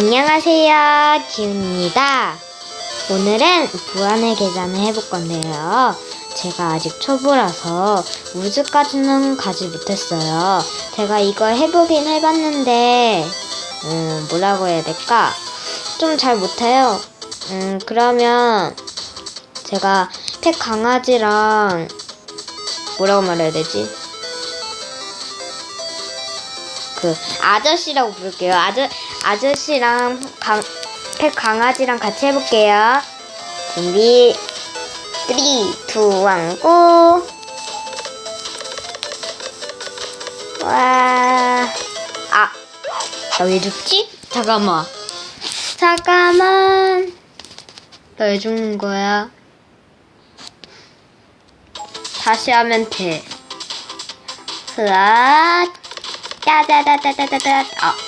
안녕하세요, 지훈입니다. 오늘은 무한의 계산을 해볼 건데요. 제가 아직 초보라서 우주까지는 가지 못했어요. 제가 이거 해보긴 해봤는데, 음, 뭐라고 해야 될까? 좀 잘 못해요. 음, 그러면 제가 펫 강아지랑 뭐라고 말해야 되지? 그 아저씨라고 부를게요. 아저 아저씨랑 강, 펫 강아지랑 같이 해볼게요. 준비 3, 2, 1, 고! 와, 아, 나 왜 죽지? 잠깐만. 잠깐만. 나 왜 죽는 거야? 다시 하면 돼. 흐아, 따다다다다다다. 아.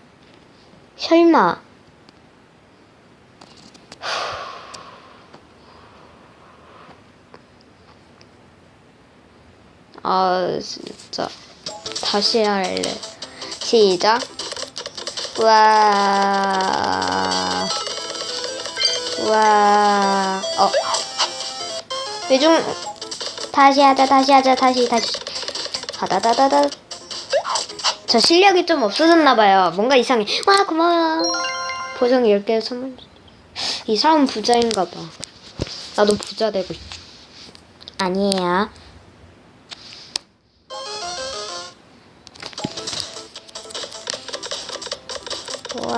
설마 아 진짜 다시 할래 시작 와 와, 어. 외중, 다시 하자, 다시 하자, 다시, 다시. 하다다다다. 저 실력이 좀 없어졌나봐요. 뭔가 이상해. 와, 고마워요. 보상 10개 선물. 이 사람은 부자인가봐. 나도 부자 되고 싶어. 아니에요. 와.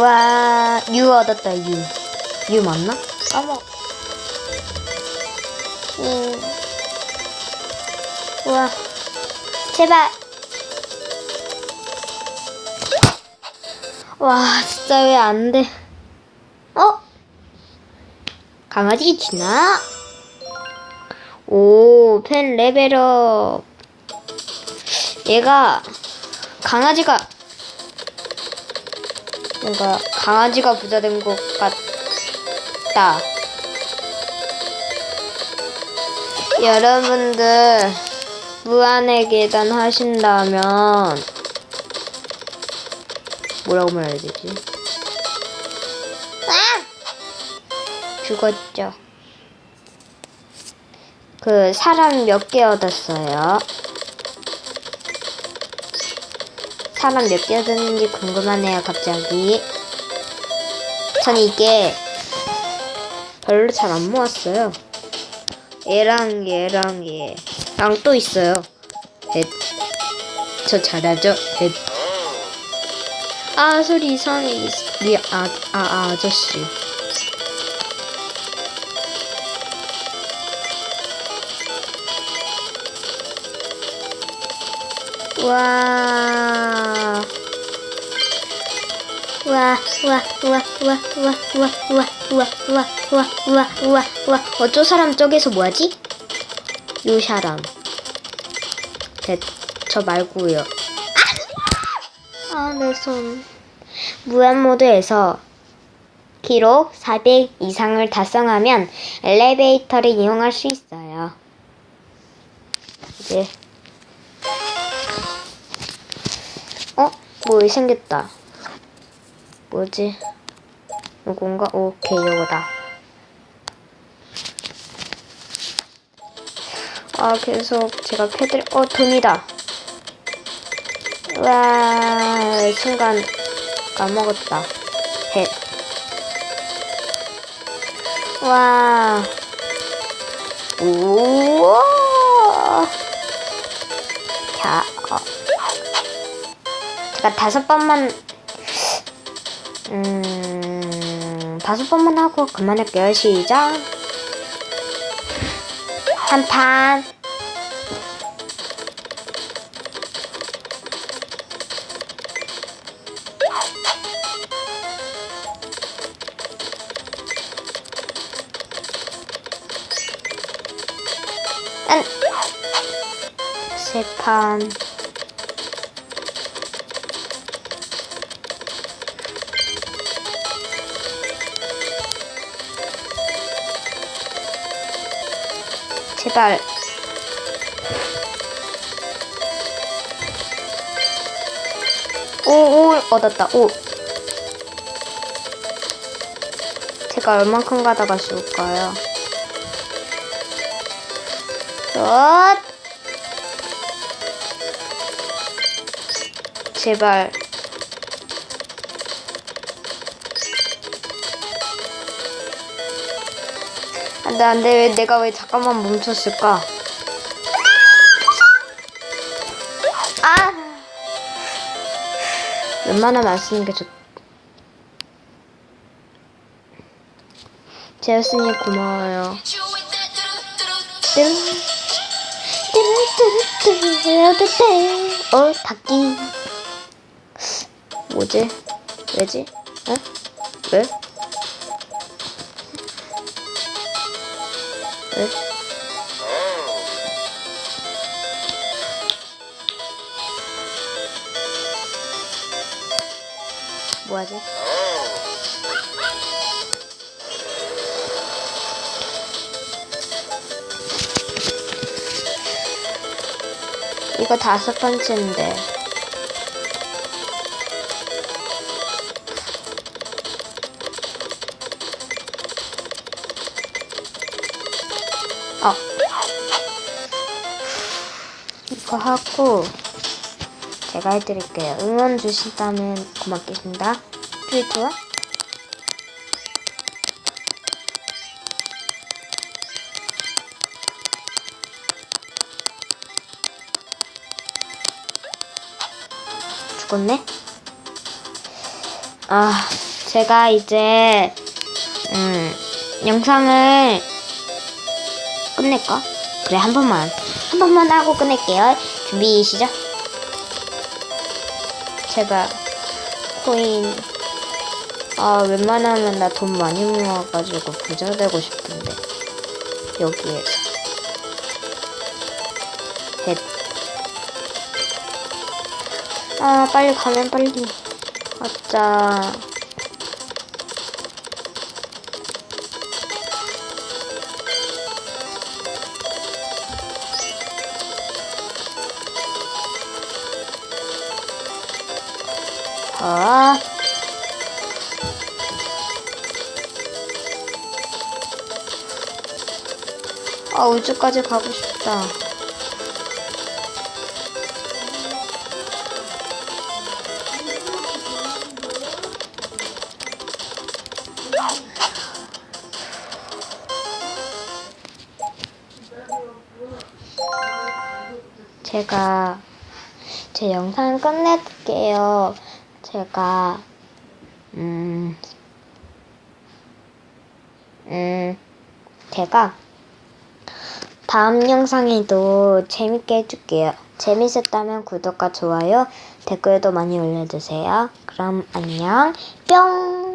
와, 유 얻었다, 유. 유 맞나? 까먹. 음. 우와. 제발. 와, 진짜 왜 안 돼. 어? 강아지 지나? 오, 펜 레벨업. 얘가 강아지가 뭔가 강아지가 부자 된 것 같다. 여러분들 무한의 계단 하신다면 뭐라고 말해야 되지? 아! 죽었죠. 그 사람 몇 개 얻었어요? 사람 몇 개 얻었는지 궁금하네요, 갑자기. 전 이게 별로 잘 안 모았어요. 얘랑 얘랑 얘 랑또 있어요. 넷. 저 잘하죠? 넷. 아, 소리 이상해. 우리 아, 아, 아, 아저씨. 와. 와, 와, 와, 와, 와, 와, 와, 와, 와, 와, 와, 와, 와. 어, 저 사람 저기서 뭐하지? 요 사람. 됐, 저 말고요. 아, 내 손. 무한 모드에서 기록 400 이상을 달성하면 엘리베이터를 이용할 수 있어요. 이제 어? 뭐 생겼다. 뭐지? 이건가? 오케이, 이거다. 아, 계속 제가 패들, 어, 돈이다. 와, 순간 까먹었다. 헷. 와. 우와. 자, 어. 제가 다섯 번만 음 다섯 번만 하고 그만할게요 시작 ผ่านผ่านเสร็จผ่าน 제발. 오, 오, 얻었다. 오. 제가 얼만큼 가다가 죽을까요? 엇! 제발. 안 돼, 안 돼. 왜 내가 왜 잠깐만 멈췄을까? 아! 웬만하면 안 쓰는 게 좋. 제였으니 고마워요. 어, 닭기. 뭐지? 왜지? 어? 왜? 왜? 뭐하지? 이거 다섯 번째인데. 이거 하고 제가 해드릴게요. 응원 주신다면 고맙겠습니다. 3, 2, 1. 죽었네? 아, 제가 이제, 음, 영상을 끝낼까? 그래, 한 번만. 한 번만 하고 끝낼게요. 준비, 시작. 제가, 코인, 아, 웬만하면 나 돈 많이 모아가지고 부자 되고 싶은데. 여기에서. 헷. 아, 빨리 가면 빨리. 아짜. 아. 아, 우주까지 가고 싶다. 제가 제 영상 끝낼게요. 제가 음, 음, 제가 다음 영상에도 재밌게 해줄게요. 재밌었다면 구독과 좋아요, 댓글도 많이 올려주세요. 그럼 안녕, 뿅!